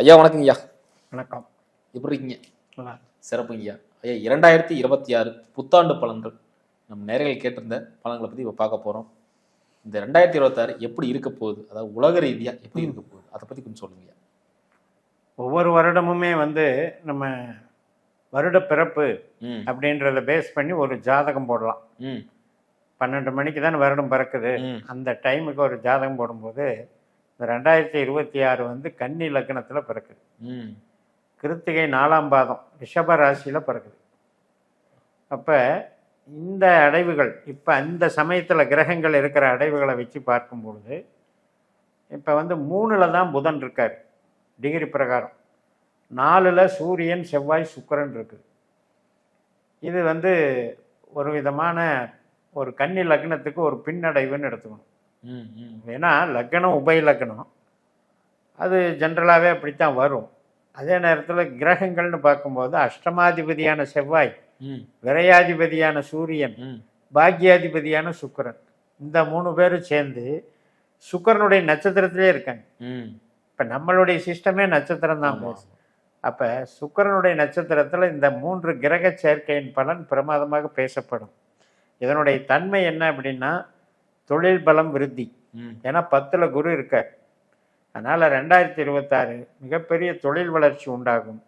ஐயா வணக்கங்க ஐயா. வணக்கம். எப்படி இருக்கீங்க? சிறப்புங்க ஐயா. ஐயா இரண்டாயிரத்தி இருபத்தி ஆறு புத்தாண்டு பலன்கள். நம்ம நேரங்கள் கேட்டிருந்த பலன்களை பற்றி இப்போ பார்க்க போகிறோம் இந்த ரெண்டாயிரத்தி இருபத்தாறு எப்படி இருக்க போகுது? அதாவது உலக ரீதியாக எப்படி இருக்க போகுது? அதை பற்றி கொஞ்சம் சொல்லுங்க ஐயா. ஒவ்வொரு வருடமுமே வந்து நம்ம வருட பிறப்பு அப்படின்றத பேஸ் பண்ணி ஒரு ஜாதகம் போடலாம். ம். பன்னெண்டு மணிக்கு தான் வருடம் பிறக்குது. அந்த டைமுக்கு ஒரு ஜாதகம் போடும்போது இந்த ரெண்டாயிரத்தி இருபத்தி ஆறு வந்து கன்னி லக்னத்தில் பிறக்குது. கிருத்திகை நாலாம் பாதம் ரிஷப ராசியில் பிறக்குது. அப்போ இந்த அடைவுகள் இப்போ அந்த சமயத்தில் கிரகங்கள் இருக்கிற அடைவுகளை வச்சு பார்க்கும்பொழுது இப்போ வந்து மூணில் தான் புதன் இருக்கார் டிகிரி பிரகாரம். நாலில் சூரியன் செவ்வாய் சுக்கிரன் இருக்குது. இது வந்து ஒரு விதமான ஒரு கன்னி லக்னத்துக்கு ஒரு பின்னடைவுன்னு எடுத்துக்கணும். ஏன்னா லக்னம் உபய லக்னம் அது ஜென்ரலாகவே அப்படித்தான் வரும். அதே நேரத்தில் கிரகங்கள்னு பார்க்கும்போது அஷ்டமாதிபதியான செவ்வாய் ம். விரையாதிபதியான சூரியன் பாக்யாதிபதியான சுக்கிரன். இந்த மூணு பேரும் சேர்ந்து சுக்கிரனுடைய நட்சத்திரத்திலே இருக்காங்க. ம். இப்போ நம்மளுடைய சிஸ்டமே நட்சத்திரம் தான். ஆமா. அப்போ சுக்கிரனுடைய நட்சத்திரத்தில் இந்த மூன்று கிரக சேர்க்கையின் பலன் பிரமாதமாக பேசப்படும். இதனுடைய தன்மை என்ன அப்படின்னா தொழில் பலம் விருத்தி. ஏன்னா பத்தில் குரு இருக்கார். அதனால் ரெண்டாயிரத்தி இருபத்தாறு மிகப்பெரிய தொழில் வளர்ச்சி உண்டாகும்.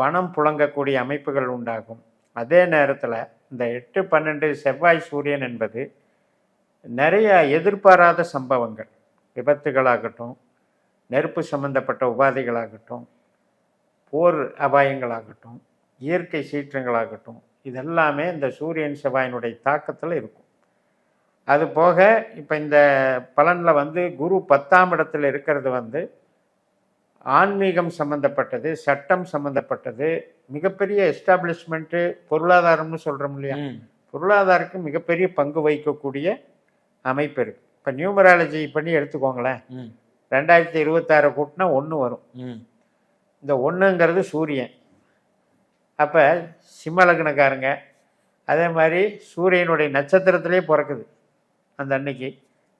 பணம் புழங்கக்கூடிய அமைப்புகள் உண்டாகும். அதே நேரத்தில் இந்த எட்டு பன்னெண்டு செவ்வாய் சூரியன் என்பது நிறைய எதிர்பாராத சம்பவங்கள். விபத்துகளாகட்டும் நெருப்பு சம்பந்தப்பட்ட உபாதைகளாகட்டும் போர் அபாயங்களாகட்டும் இயற்கை சீற்றங்களாகட்டும் இதெல்லாமே இந்த சூரியன் செவ்வாயினுடைய தாக்கத்தில் இருக்கும். அது போக இப்போ இந்த பலனில் வந்து குரு பத்தாம் இடத்துல இருக்கிறது வந்து ஆன்மீகம் சம்மந்தப்பட்டது சட்டம் சம்மந்தப்பட்டது மிகப்பெரிய எஸ்டாப்ளிஷ்மெண்ட்டு பொருளாதாரம்னு சொல்கிறோம் இல்லையா? பொருளாதாரத்துக்கு மிகப்பெரிய பங்கு வகிக்கக்கூடிய அமைப்பு இருக்குது இப்போ நியூமராலஜி பண்ணி எடுத்துக்கோங்களேன். ரெண்டாயிரத்தி இருபத்தாறு கூட்டினா ஒன்று வரும். இந்த ஒன்றுங்கிறது சூரியன். அப்போ சிம்மலக்னக்காரங்க அதே மாதிரி சூரியனுடைய நட்சத்திரத்திலே பிறக்குது. அந்த அன்னைக்கு.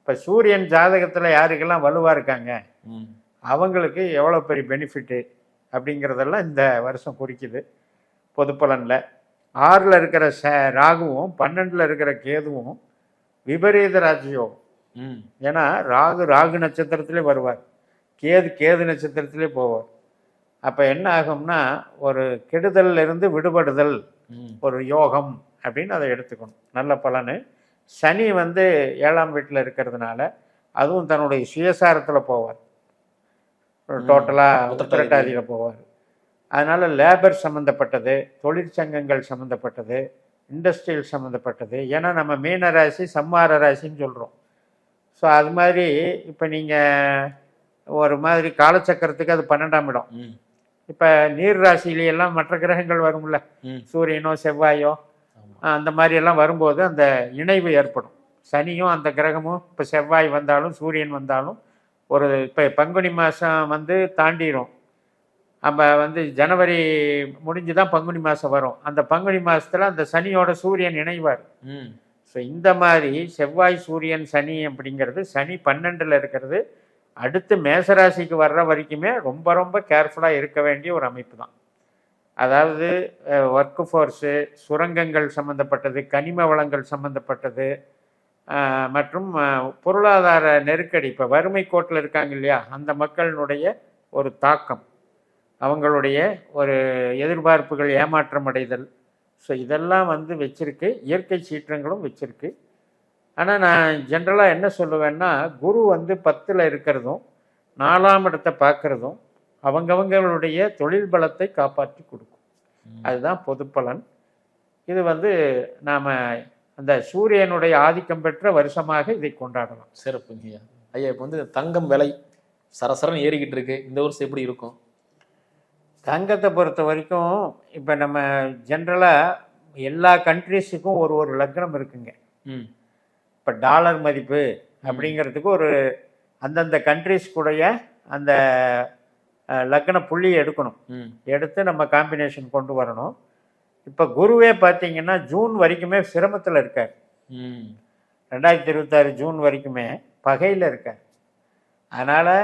இப்போ சூரியன் ஜாதகத்தில் யாருக்கெல்லாம் வலுவாக இருக்காங்க? அவங்களுக்கு எவ்வளோ பெரிய பெனிஃபிட்டு அப்படிங்கிறதெல்லாம் இந்த வருஷம் குறிக்குது. பொது பலனில். ஆறில் இருக்கிற ச ராகுவும் பன்னெண்டில் இருக்கிற கேதுவும் விபரீத ராஜயோகம். ஏன்னா ராகு ராகு நட்சத்திரத்திலே வருவார். கேது கேது நட்சத்திரத்திலே போவார். அப்போ என்ன ஆகும்னா ஒரு கெடுதல்ல இருந்து விடுபடுதல் ஒரு யோகம் அப்படின்னு அதை எடுத்துக்கணும். நல்ல பலனு. சனி வந்து ஏழாம் வீட்டில் இருக்கிறதுனால அதுவும் தன்னுடைய சுயசாரத்தில் போவார். டோட்டலாக. உத்திரட்டாதியில் போவார். அதனால் லேபர் சம்மந்தப்பட்டது தொழிற்சங்கங்கள் சம்மந்தப்பட்டது இண்டஸ்ட்ரியல் சம்மந்தப்பட்டது ஏன்னா நம்ம மீன ராசி சம்மார ராசின்னு சொல்கிறோம் ஸோ அது மாதிரி இப்போ நீங்கள் ஒரு மாதிரி காலச்சக்கரத்துக்கு அது பன்னெண்டாம் இடம். இப்போ நீர் ராசியிலையெல்லாம் மற்ற கிரகங்கள் வரும்ல. சூரியனோ செவ்வாயோ அந்த மாதிரி எல்லாம் வரும்போது அந்த இணைவு ஏற்படும். சனியும் அந்த கிரகமும் இப்போ செவ்வாய் வந்தாலும் சூரியன் வந்தாலும் ஒரு இப்போ பங்குனி மாதம் வந்து தாண்டிரும். நம்ம வந்து ஜனவரி முடிஞ்சு தான் பங்குனி மாதம் வரும். அந்த பங்குனி மாதத்தில் அந்த சனியோட சூரியன் இணைவார். ம். ஸோ இந்த மாதிரி செவ்வாய் சூரியன் சனி அப்படிங்கிறது சனி பன்னெண்டில் இருக்கிறது. அடுத்து மேசராசிக்கு வர்ற வரைக்குமே ரொம்ப ரொம்ப கேர்ஃபுல்லாக இருக்க வேண்டிய ஒரு அமைப்பு தான் அதாவது ஒர்க் ஃபோர்ஸு சுரங்கங்கள் சம்மந்தப்பட்டது கனிம வளங்கள் சம்மந்தப்பட்டது மற்றும் பொருளாதார நெருக்கடி. இப்போ வறுமை கோட்டில் இருக்காங்க இல்லையா? அந்த மக்களினுடைய ஒரு தாக்கம். அவங்களுடைய ஒரு எதிர்பார்ப்புகள் ஏமாற்றம் அடைதல். ஸோ இதெல்லாம் வந்து வச்சிருக்கு. இயற்கை சீற்றங்களும் வச்சிருக்கு. ஆனால் நான் ஜென்ரலாக என்ன சொல்லுவேன்னா குரு வந்து பத்தில் இருக்கிறதும் நாலாம் இடத்தை பார்க்குறதும் அவங்கவங்களுடைய தொழில் பலத்தை காப்பாற்றி கொடுக்கும். அதுதான் பொது பலன் இது வந்து நாம் அந்த சூரியனுடைய ஆதிக்கம் பெற்ற வருஷமாக இதை கொண்டாடலாம். சிறப்புங்க ஐயா. ஐயா இப்போ வந்து தங்கம் விலை சரசரன்னு ஏறிக்கிட்டு இருக்கு. இந்த வருஷம் எப்படி இருக்கும்? தங்கத்தை பொறுத்த வரைக்கும் இப்போ நம்ம ஜென்ரலாக எல்லா கண்ட்ரீஸுக்கும் ஒரு ஒரு லக்னம் இருக்குங்க. ம். இப்போ டாலர் மதிப்பு அப்படிங்கிறதுக்கு ஒரு அந்தந்த கண்ட்ரீஸ்க்குடைய அந்த லக்ன புள்ளியை எடுக்கணும். எடுத்து நம்ம காம்பினேஷன் கொண்டு வரணும். இப்போ குருவே பார்த்தீங்கன்னா ஜூன் வரைக்குமே சிரமத்தில் இருக்கார். ரெண்டாயிரத்தி இருபத்தாறு ஜூன் வரைக்குமே பகையில் இருக்கார். அதனால்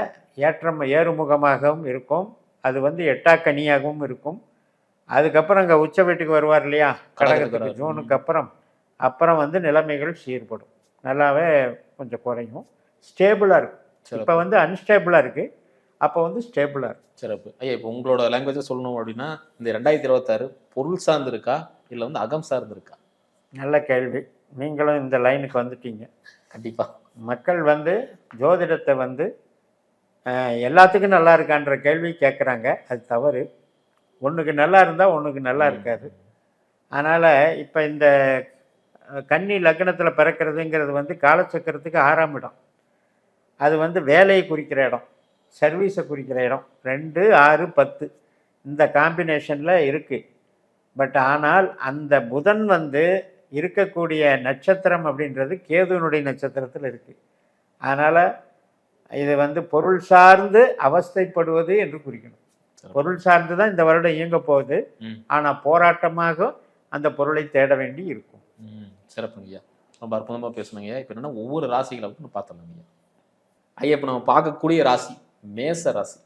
ஏற்றம் ஏறுமுகமாகவும் இருக்கும். அது வந்து எட்டாக்கனியாகவும் இருக்கும். அதுக்கப்புறம் இங்கே உச்ச வீட்டுக்கு வருவார் இல்லையா? கடகத்துக்கு. ஜூனுக்கு அப்புறம். அப்புறம் வந்து நிலைமைகள் சீர்படும். நல்லாவே கொஞ்சம் குறையும். ஸ்டேபிளாக இருக்கும். இப்போ வந்து அன்ஸ்டேபிளாக இருக்குது அப்போ வந்து ஸ்டேபிளாக இருக்கும் சிறப்பு. ஐயா இப்போ உங்களோட லாங்குவேஜை சொல்லணும் அப்படின்னா இந்த ரெண்டாயிரத்தி இருபத்தாறு பொருள் சார்ந்து இருக்கா இல்லை வந்து அகம் சார்ந்து இருக்கா நல்ல கேள்வி. நீங்களும் இந்த லைனுக்கு வந்துட்டீங்க. கண்டிப்பா. மக்கள் வந்து ஜோதிடத்தை வந்து எல்லாத்துக்கும் நல்லா இருக்கான்ற கேள்வி கேட்குறாங்க அது தவறு. ஒன்றுக்கு நல்லா இருந்தால் ஒன்றுக்கு நல்லா இருக்காது. அதனால் இப்போ இந்த கன்னி லக்னத்தில் பிறக்கிறதுங்கிறது வந்து காலச்சக்கரத்துக்கு ஆறாம் இடம். அது வந்து வேலையை குறிக்கிற இடம். சர்வீஸை குறிக்கிற இடம். ரெண்டு ஆறு பத்து. இந்த காம்பினேஷனில் இருக்குது பட் ஆனால் அந்த புதன் வந்து இருக்கக்கூடிய நட்சத்திரம் அப்படின்றது கேதுவனுடைய நட்சத்திரத்தில் இருக்குது அதனால் இது வந்து பொருள் சார்ந்து அவஸ்தைப்படுவது என்று குறிக்கணும். பொருள் சார்ந்து தான் இந்த வருடம் இயங்க போகுது. ஆனால் போராட்டமாக அந்த பொருளை தேட வேண்டி இருக்கும். ம். சிறப்புங்க ஐயா. ரொம்ப அற்புதமா பேசுனீங்க. இப்போ என்னன்னா ஒவ்வொரு ராசிகளை வந்து பார்த்தோம் ஐயா இப்போ நம்ம பார்க்கக்கூடிய ராசி. மேச ராசி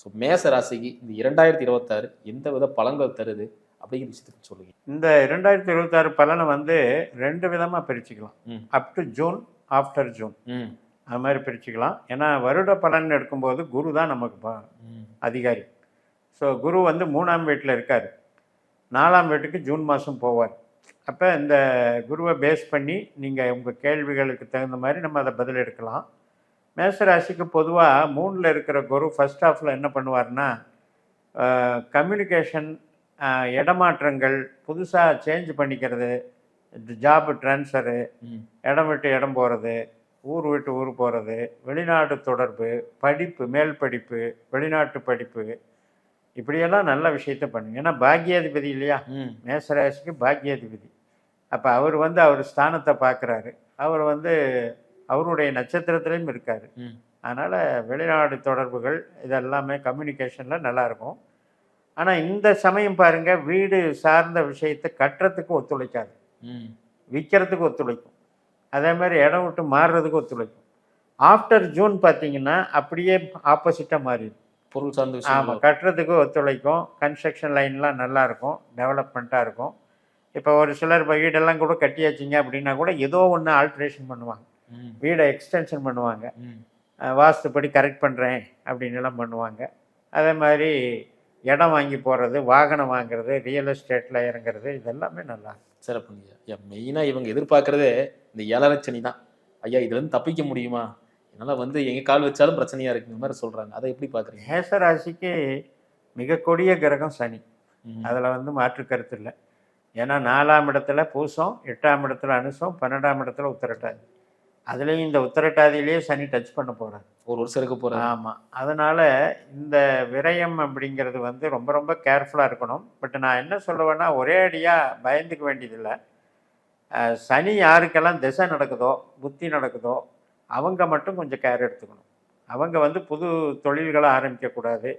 ஸோ மேச ராசிக்கு இந்த இரண்டாயிரத்தி இருபத்தாறு எந்த வித பலன்கள் தருது அப்படிங்கிற விஷயத்துக்கு சொல்லுங்க. இந்த இரண்டாயிரத்தி இருபத்தாறு பலனை வந்து ரெண்டு விதமாக பிரிச்சுக்கலாம். ம். Up to June after June hmm. அது மாதிரி பிரிச்சுக்கலாம். ஏன்னா வருட பலன் எடுக்கும்போது குரு தான் நமக்கு அதிகாரி. ஸோ குரு வந்து மூணாம் வீட்டில் இருக்கார். நாலாம் வீட்டுக்கு ஜூன் மாதம் போவார். அப்போ இந்த குருவை பேஸ் பண்ணி நீங்கள் உங்கள் கேள்விகளுக்கு தகுந்த மாதிரி நம்ம அதை பதில் எடுக்கலாம். மேசராசிக்கு பொதுவாக மூணில் இருக்கிற குரு ஃபர்ஸ்ட் ஹாஃபில் என்ன பண்ணுவார்னா கம்யூனிகேஷன் இடமாற்றங்கள் புதுசாக சேஞ்ச் பண்ணிக்கிறது ஜாப் ட்ரான்ஸ்ஃபரு இடம் விட்டு இடம் போகிறது ஊர் விட்டு ஊர் போகிறது வெளிநாடு தொடர்பு படிப்பு மேல் படிப்பு வெளிநாட்டு படிப்பு இப்படியெல்லாம் நல்ல விஷயத்த பண்ணுங்க. ஏன்னா பாக்கியாதிபதி இல்லையா? மேசராசிக்கு பாக்கியாதிபதி அப்போ அவர் வந்து அவர் ஸ்தானத்தை பார்க்குறாரு அவர் வந்து அவருடைய நட்சத்திரத்திலையும் இருக்கார். அதனால் வெளிநாடு தொடர்புகள் இதெல்லாமே கம்யூனிகேஷனில் நல்லாயிருக்கும். ஆனால் இந்த சமயம் பாருங்கள் வீடு சார்ந்த விஷயத்தை கட்டுறதுக்கு ஒத்துழைக்காது. விற்கிறதுக்கு ஒத்துழைக்கும். அதே மாதிரி இடம் விட்டு மாறுறதுக்கு ஒத்துழைக்கும். ஆஃப்டர் ஜூன் பார்த்தீங்கன்னா அப்படியே ஆப்போசிட்டாக மாறிடும். பொருள் சார்ந்த ஆமாம் கட்டுறதுக்கு ஒத்துழைக்கும். கன்ஸ்ட்ரக்ஷன் லைன்லாம் நல்லா இருக்கும் டெவலப்மெண்ட்டாக இருக்கும். இப்போ ஒரு சிலர் இப்போ வீடெல்லாம் கூட கட்டியாச்சிங்க அப்படின்னா கூட ஏதோ ஒன்று ஆல்ட்ரேஷன் பண்ணுவாங்க. வீடை எக்ஸ்டென்ஷன் பண்ணுவாங்க. வாஸ்துப்படி கரெக்ட் பண்ணுறேன் அப்படின்னு எல்லாம் பண்ணுவாங்க. அதே மாதிரி இடம் வாங்கி போகிறது வாகனம் வாங்குறது ரியல் எஸ்டேட்டில் இறங்குறது இதெல்லாமே நல்லா. சிறப்புங்க ஐயா மெயினாக இவங்க எதிர்பார்க்கறதே இந்த ஏழரைச்சனி தான். ஐயா இதுலேருந்து தப்பிக்க முடியுமா? என்னால் வந்து எங்கே கால் வச்சாலும் பிரச்சனையா இருக்கு இந்த மாதிரி சொல்கிறாங்க அதை எப்படி பார்க்குறீங்க மேசராசிக்கு மிக கொடிய கிரகம் சனி. அதில் வந்து மாற்று கருத்து இல்லை. ஏன்னா நாலாம் இடத்துல பூசம் எட்டாம் இடத்துல அனுசம் பன்னெண்டாம் இடத்துல உத்திரட்டாதி. அதுலேயும் இந்த உத்திரட்டாதியிலேயே சனி டச் பண்ண போகிறார் ஒரு இருக்க போகிறாங்க ஆமாம் அதனால் இந்த விரயம் அப்படிங்கிறது வந்து ரொம்ப ரொம்ப கேர்ஃபுல்லாக இருக்கணும். பட் நான் என்ன சொல்லுவேன்னா ஒரே அடியாக பயந்துக்க வேண்டியதில்லை. சனி யாருக்கெல்லாம் திசை நடக்குதோ புத்தி நடக்குதோ அவங்க மட்டும் கொஞ்சம் கேர் எடுத்துக்கணும். அவங்க வந்து புது தொழில்களை ஆரம்பிக்கக்கூடாது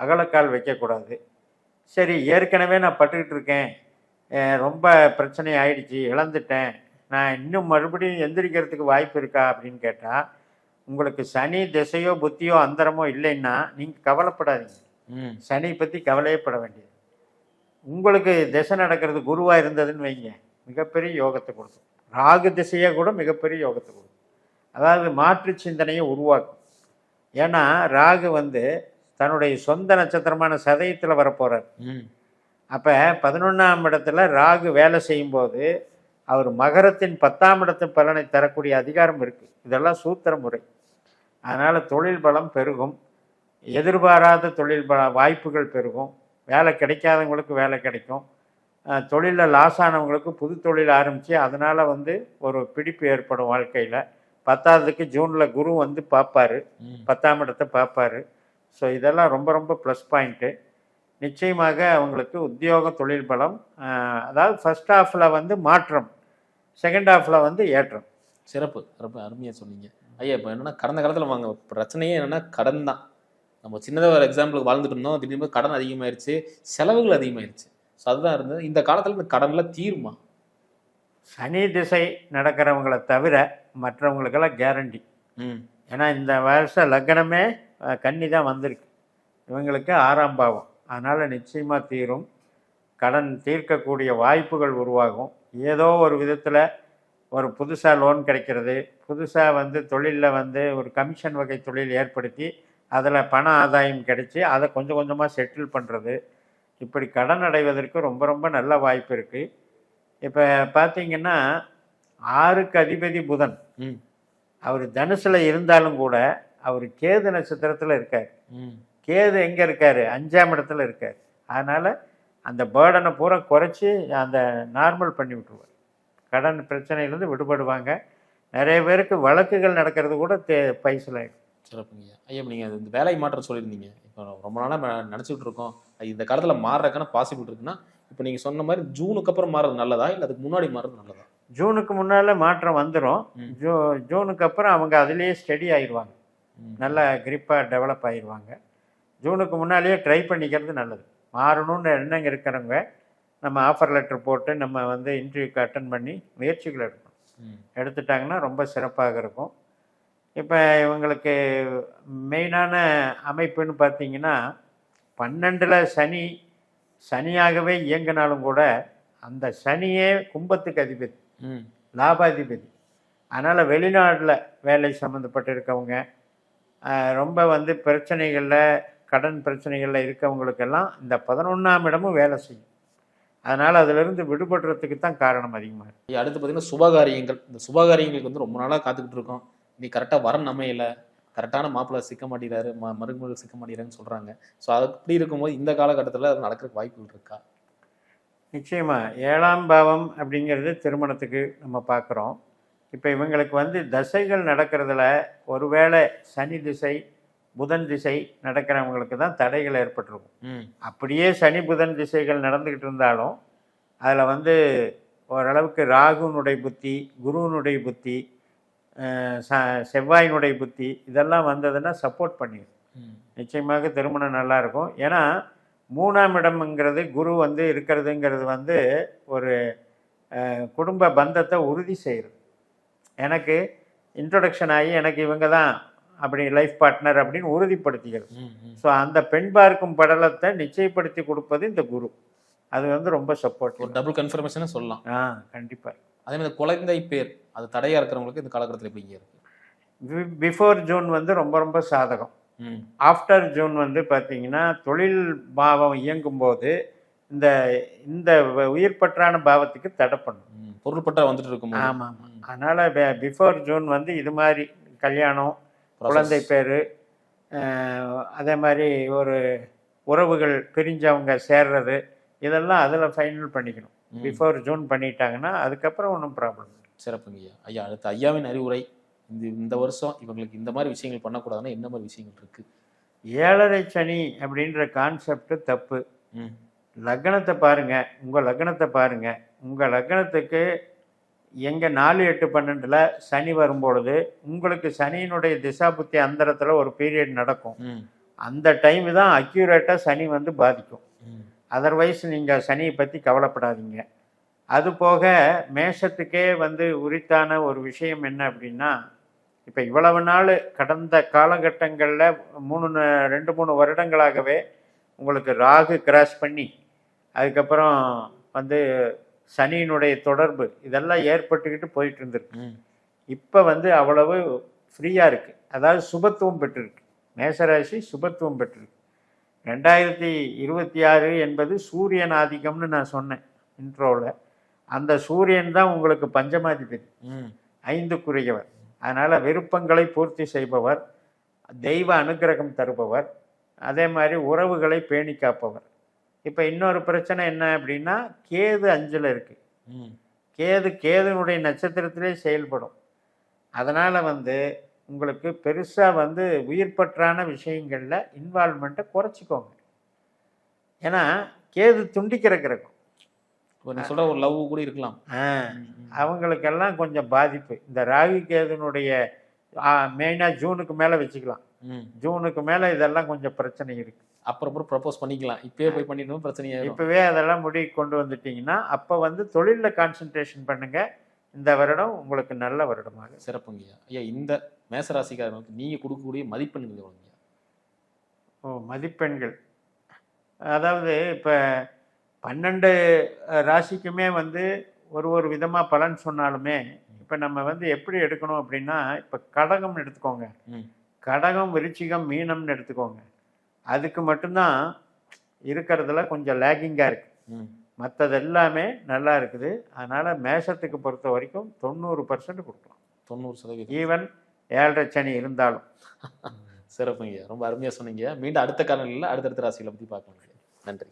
அகலக்கால் வைக்கக்கூடாது. சரி ஏற்கனவே நான் பட்டுக்கிட்டு இருக்கேன். ரொம்ப பிரச்சனை ஆயிடுச்சு இழந்துட்டேன். நான் இன்னும் மறுபடியும் எந்திரிக்கிறதுக்கு வாய்ப்பு இருக்கா அப்படின்னு கேட்டால் உங்களுக்கு சனி திசையோ புத்தியோ அந்தரமோ இல்லைன்னா நீங்கள் கவலைப்படாதீங்க. ம். சனி பற்றி கவலையே பட வேண்டியது. உங்களுக்கு திசை நடக்கிறது குருவாக இருந்ததுன்னு வைங்க. மிகப்பெரிய யோகத்தை கொடுக்கும். ராகு திசையே கூட மிகப்பெரிய யோகத்தை கொடுக்கும். அதாவது மாற்று சிந்தனையை உருவாக்கும். ஏன்னா ராகு வந்து தன்னுடைய சொந்த நட்சத்திரமான சதயத்தில் வரப்போகிறார் அப்போ பதினொன்றாம் இடத்துல ராகு வேலை செய்யும்போது அவர் மகரத்தின் பத்தாம் இடத்து பலனை தரக்கூடிய அதிகாரம் இருக்குது இதெல்லாம் சூத்திர முறை. அதனால் தொழில் பலம் பெருகும். எதிர்பாராத தொழில் பல வாய்ப்புகள் பெருகும். வேலை கிடைக்காதவங்களுக்கு வேலை கிடைக்கும். தொழிலில் லாஸ் ஆனவங்களுக்கு புது தொழில் ஆரம்பித்து அதனால் வந்து ஒரு பிடிப்பு ஏற்படும் வாழ்க்கையில். பத்தாவதுக்கு ஜூனில் குரு வந்து பார்ப்பாரு பத்தாம் இடத்தை பார்ப்பாரு ஸோ இதெல்லாம் ரொம்ப ரொம்ப ப்ளஸ் பாயிண்ட்டு நிச்சயமாக அவங்களுக்கு உத்தியோக தொழில் பலம் அதாவது ஃபர்ஸ்ட் ஹாஃபில் வந்து மாற்றம். செகண்ட் ஹாஃபில் வந்து ஏற்றம். சிறப்பு. ரொம்ப அருமையாக சொன்னீங்க. ஐயா இப்போ என்னன்னா கடந்த காலத்தில் வாங்க பிரச்சனையே என்னன்னா கடன் தான். நம்ம சின்னதாக ஒரு எக்ஸாம்பிளுக்கு வாழ்ந்துட்டு இருந்தோம். திடீர்னு கடன் அதிகமாயிருச்சு செலவுகள் அதிகமாயிருச்சு. ஸோ அதுதான் இருந்தது. இந்த காலத்தில் இந்த கடன்லாம் தீருமா? சனி திசை நடக்கிறவங்கள தவிர மற்றவங்களுக்கெல்லாம் கேரண்டி ம். ஏன்னா இந்த வருஷம் லக்னமே கன்னி தான் வந்திருக்கு. இவங்களுக்கு ஆறாம் பாவம். அதனால் நிச்சயமாக தீரும். கடன் தீர்க்கக்கூடிய வாய்ப்புகள் உருவாகும். ஏதோ ஒரு விதத்தில் ஒரு புதுசாக லோன் கிடைக்கிறது. புதுசாக வந்து தொழிலில் வந்து ஒரு கமிஷன் வகை தொழில் ஏற்படுத்தி அதில் பண ஆதாயம் கிடைச்சி அதை கொஞ்சம் கொஞ்சமாக செட்டில் பண்ணுறது இப்படி கடன் அடைவதற்கு ரொம்ப ரொம்ப நல்ல வாய்ப்பு இருக்குது இப்போ பார்த்தீங்கன்னா ஆறுக்கு அதிபதி புதன். ம். அவர் தனுசில் இருந்தாலும் கூட அவர் கேது நட்சத்திரத்தில் இருக்கார். ம். கேது எங்கே இருக்கார்? அஞ்சாம் இடத்துல இருக்கார். அதனால் அந்த பேர்டனை பூரா குறைச்சி அந்த நார்மல் பண்ணி விட்ருவார் கடன் பிரச்சனையிலேருந்து விடுபடுவாங்க. நிறைய பேருக்கு வழக்குகள் நடக்கிறது கூட தே பைசல் ஆகிடும் சிறப்புங்க. ஐயா நீங்கள் இந்த வேலை மாற்றம் சொல்லியிருந்தீங்க. இப்போ ரொம்ப நாளாக நினச்சிட்டு இருக்கோம். இந்த காலத்தில் மாறுறதுக்கான பாசிபிள் இருக்குன்னா இப்போ நீங்கள் சொன்ன மாதிரி ஜூனுக்கு அப்புறம் மாறுறது நல்லதா? இல்லை அதுக்கு முன்னாடி மாறுறது நல்லதா? ஜூனுக்கு முன்னால் மாற்றம் வந்துடும். ஜூ ஜூனுக்கு அப்புறம் அவங்க அதிலேயே ஸ்டடி ஆயிடுவாங்க. நல்ல கிரிப்பாக டெவலப் ஆயிடுவாங்க. ஜூனுக்கு முன்னாலேயே ட்ரை பண்ணிக்கிறது நல்லது. மாறணும்னு எண்ணங்க இருக்கிறவங்க நம்ம ஆஃபர் லெட்டர் போட்டு நம்ம வந்து இன்டர்வியூக்கு அட்டன் பண்ணி முயற்சிகள் எடுக்கணும். எடுத்துட்டாங்கன்னா ரொம்ப சிறப்பாக இருக்கும். இப்போ இவங்களுக்கு மெயினான அமைப்புன்னு பார்த்தீங்கன்னா பன்னெண்டில் சனி சனியாகவே இயங்கினாலும் கூட அந்த சனியே கும்பத்துக்கு அதிபதி. ம். லாபாதிபதி. அதனால் வெளிநாட்டில் வேலை சம்மந்தப்பட்டு இருக்கவங்க ரொம்ப வந்து பிரச்சனைகளில் கடன் பிரச்சனைகளில் இருக்கவங்களுக்கெல்லாம் இந்த பதினொன்றாம் இடமும் வேலை செய்யும். அதனால் அதிலிருந்து விடுபடுறதுக்கு தான் காரணம் அதிகமாக இருக்குது அடுத்து பார்த்தீங்கன்னா சுபகாரியங்கள். இந்த சுபகாரியங்களுக்கு வந்து ரொம்ப நாளாக காத்துக்கிட்டு இருக்கோம். நீ கரெக்டாக வரன் அமையல. கரெக்டான மாப்பிள்ளை சிக்க மாட்டேறாரு ம மருமகள் சிக்க மாட்டேறாருன்னு சொல்கிறாங்க ஸோ அது அப்படி இருக்கும்போது இந்த காலகட்டத்தில் அது நடக்கிறதுக்கு வாய்ப்புகள் இருக்கா? நிச்சயமாக ஏழாம் பாவம் அப்படிங்கிறது திருமணத்துக்கு நம்ம பார்க்குறோம் இப்போ இவங்களுக்கு வந்து தசைகள் நடக்கிறதுல ஒருவேளை சனி திசை புதன் திசை நடக்கிறவங்களுக்கு தான் தடைகள் ஏற்பட்டிருக்கும். அப்படியே சனி புதன் திசைகள் நடந்துக்கிட்டு இருந்தாலும் அதில் வந்து ஓரளவுக்கு ராகுனுடைய புத்தி குருவினுடைய புத்தி செவ்வாயினுடைய புத்தி இதெல்லாம் வந்ததுன்னா சப்போர்ட் பண்ணிடும் நிச்சயமாக திருமணம் நல்லா இருக்கும் ஏன்னா மூணாம் இடம்ங்கிறது குரு வந்து இருக்கிறதுங்கிறது வந்து ஒரு குடும்ப பந்தத்தை உறுதி செய்கிறது எனக்கு இன்ட்ரொடக்ஷன் ஆகி எனக்கு இவங்க தான் அப்படி லைஃப் பார்ட்னர் அப்படின்னு ம் ஸோ அந்த பெண் பார்க்கும் படலத்தை நிச்சயப்படுத்தி கொடுப்பது இந்த குரு. அது வந்து ரொம்ப சப்போர்ட் ஒரு டபுள் கன்ஃபர்மேஷனே சொல்லலாம். ஆ கண்டிப்பாக அதே மாதிரி குழந்தை பேர் அது தடையா இருக்கிறவங்களுக்கு இந்த காலகட்டத்தில் எப்படிங்க இருக்கு? பிஃபோர் ஜூன் வந்து ரொம்ப ரொம்ப சாதகம். ஆஃப்டர் ஜூன் வந்து பார்த்தீங்கன்னா தொழில் பாவம் இயங்கும்போது இந்த இந்த உயிர் பற்றான பாவத்துக்கு தடை பண்ணும். பொருள்பட்டா வந்துட்டு இருக்கும் ஆமாம். ஆமாம் அதனால் பிஃபோர் ஜூன் வந்து இது மாதிரி கல்யாணம் குழந்தை பேர் அதே மாதிரி ஒரு உறவுகள் பிரிஞ்சவங்க சேர்றது இதெல்லாம் அதில் ஃபைனல் பண்ணிக்கணும். பிஃபோர் ஜூன் பண்ணிட்டாங்கன்னா அதுக்கப்புறம் ஒன்றும் ப்ராப்ளம் இல்லை. சிறப்புங்க ஐயா. ஐயா அடுத்த ஐயாவின் அறிவுரை. இந்த இந்த வருஷம் இவங்களுக்கு இந்த மாதிரி விஷயங்கள் பண்ணக்கூடாதுன்னா என்ன மாதிரி விஷயங்கள் இருக்கு? ஏழரை சனி அப்படின்ற கான்செப்ட் தப்பு. லக்னத்தை பாருங்க. உங்கள் லக்னத்தை பாருங்க. உங்கள் லக்னத்துக்கு எங்கே நாலு எட்டு பன்னெண்டில் சனி வரும்பொழுது உங்களுக்கு சனியினுடைய திசாபுத்தி அந்தரத்தில் ஒரு பீரியட் நடக்கும். அந்த டைம் தான் அக்யூரேட்டாக சனி வந்து பாதிக்கும். அதர்வைஸ் நீங்கள் சனியை பற்றி கவலைப்படாதீங்க. அது போக மேஷத்துக்கே வந்து உரித்தான ஒரு விஷயம் என்ன அப்படின்னா இப்போ இவ்வளவு நாள் கடந்த காலகட்டங்களில் மூணு ரெண்டு மூணு வருடங்களாகவே உங்களுக்கு ராகு கிராஸ் பண்ணி அதுக்கப்புறம் வந்து சனியினுடைய தொடர்பு இதெல்லாம் ஏற்பட்டுக்கிட்டு போயிட்டு இருந்திருக்கு இப்போ வந்து அவ்வளவு ஃப்ரீயாக இருக்குது அதாவது சுபத்துவம் பெற்றிருக்கு. மேசராசி சுபத்துவம் பெற்றிருக்கு. ரெண்டாயிரத்தி இருபத்தி ஆறு என்பது சூரியன் ஆதிக்கம்னு நான் சொன்னேன் இன்ட்ரோவில் அந்த சூரியன் தான் உங்களுக்கு பஞ்சமாதிபதி. ம். ஐந்துக்குரியவர். அதனால் விருப்பங்களை பூர்த்தி செய்பவர். தெய்வ அனுக்கிரகம் தருபவர். அதே மாதிரி உறவுகளை பேணி காப்பவர் இப்போ இன்னொரு பிரச்சனை என்ன அப்படின்னா கேது அஞ்சில் இருக்குது கேது கேதுனுடைய நட்சத்திரத்திலே செயல்படும். அதனால் வந்து உங்களுக்கு பெருசாக வந்து உயிர்பற்றான விஷயங்களில் இன்வால்மெண்ட்டை குறைச்சிக்கோங்க. ஏன்னா கேது துண்டிக்கிற நீ சொல்ற ஒரு லவ் கூட இருக்கலாம். அவங்களுக்கெல்லாம் கொஞ்சம் பாதிப்பு. இந்த ராகு கேதுனுடைய மெயினாக ஜூனுக்கு மேலே வச்சுக்கலாம். ம். ஜூனுக்கு மேலே இதெல்லாம் கொஞ்சம் பிரச்சனை இருக்குது அப்புறம் ப்ரப்போஸ் பண்ணிக்கலாம். இப்பயே போய் பண்ணிட்டு பிரச்சனையாயிரும் இப்போவே அதெல்லாம் முடிவு கொண்டு வந்துட்டீங்கன்னா அப்போ வந்து தொழிலில் கான்சென்ட்ரேஷன் பண்ணுங்கள் இந்த வருடம் உங்களுக்கு நல்ல வருடமாக. சிறப்புங்கய்யா. ஐயா இந்த மேசராசிக்காரங்களுக்கு நீங்க கொடுக்கக்கூடிய மதிப்பெண்கள் எவ்வளோங்கய்யா ஓ மதிப்பெண்கள். அதாவது இப்போ பன்னெண்டு ராசிக்குமே வந்து ஒரு ஒரு விதமாக பலன் சொன்னாலுமே இப்போ நம்ம வந்து எப்படி எடுக்கணும் அப்படின்னா இப்போ கடகம்னு எடுத்துக்கோங்க. கடகம் விருச்சிகம் மீனம்னு எடுத்துக்கோங்க. அதுக்கு மட்டும்தான் இருக்கிறதுல கொஞ்சம் லேகிங்காக இருக்குது. மற்றது எல்லாமே நல்லா இருக்குது. அதனால் மேஷத்துக்கு பொறுத்த வரைக்கும் தொண்ணூறு பர்சன்ட் கொடுக்கலாம். தொண்ணூறு சதவீதம். ஈவன் ஏழரை சனி இருந்தாலும். சிறப்புங்க. ரொம்ப அருமையா சொன்னீங்க. மீண்டும் அடுத்த காலங்களில் அடுத்தடுத்த ராசிகளை பத்தி பார்க்கலாம். நன்றி.